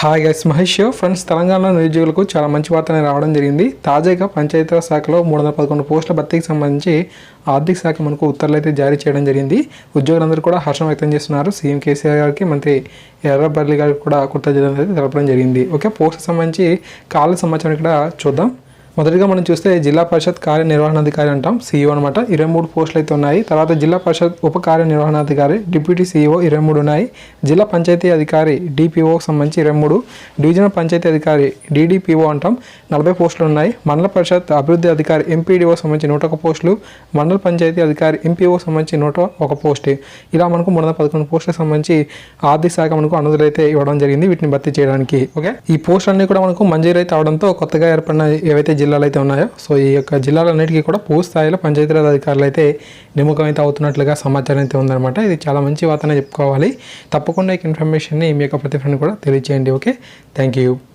Hi guys Mahesh friends Telangana నిరుద్యోగులకు చాలా మంచి వార్త అనేది రావడం జరిగింది. తాజాగా పంచాయతీరాజ్ శాఖలో మూడు వందల పదకొండు పోస్టుల భర్తీకి సంబంధించి ఆర్థిక శాఖ మనకు ఉత్తర్వులు అయితే జారీ చేయడం జరిగింది. ఉద్యోగులందరూ కూడా హర్షం వ్యక్తం చేస్తున్నారు. సీఎం కేసీఆర్ గారికి మంత్రి ఎర్రబల్లి గారికి కూడా కృతజ్ఞతలు అయితే తెలపడం జరిగింది. ఓకే పోస్టుకు సంబంధించి కాల సమాచారం ఇక్కడ చూద్దాం. మొదటిగా మనం చూస్తే జిల్లా పరిషత్ కార్యనిర్వహణాధికారి అంటాం సీఈఓ అనమాట ఇరవై మూడు పోస్టులు అయితే ఉన్నాయి. తర్వాత జిల్లా పరిషత్ ఉప కార్యనిర్వహణాధికారి డిప్యూటీ సీఈఓ ఇరవై మూడు ఉన్నాయి. జిల్లా పంచాయతీ అధికారి డిపిఓకి సంబంధించి ఇరవై మూడు. డివిజనల్ పంచాయతీ అధికారి డిడిపిఓ అంటాం నలభై పోస్టులు ఉన్నాయి. మండల పరిషత్ అభివృద్ధి అధికారి ఎంపీడీఓ సంబంధించి నూట ఒక పోస్టులు. మండల పంచాయతీ అధికారి ఎంపీఓ సంబంధించి నూట ఒక పోస్ట్. ఇలా మనకు మూడు వందల పదకొండు పోస్టులకు సంబంధించి ఆర్థిక శాఖ మనకు అనుమతులు అయితే ఇవ్వడం జరిగింది వీటిని భర్తీ చేయడానికి. ఓకే? ఈ పోస్టులన్నీ కూడా మనకు మంజూరు అయితే అవడంతో కొత్తగా ఏర్పడిన ఏవైతే జిల్లాలు అయితే ఉన్నాయో. సో ఈ యొక్క జిల్లాలన్నిటికీ కూడా పూర్తి స్థాయిలో పంచాయతీరాజ్ అధికారులు అయితే నియమకం అయితే అవుతున్నట్లుగా సమాచారం అయితే ఉందన్నమాట. ఇది చాలా మంచి వార్తనే చెప్పుకోవాలి. తప్పకుండా ఈ ఇన్ఫర్మేషన్ని మీ యొక్క ప్రతి ఫ్రెండ్ కూడా తెలియజేయండి ఓకే? Thank you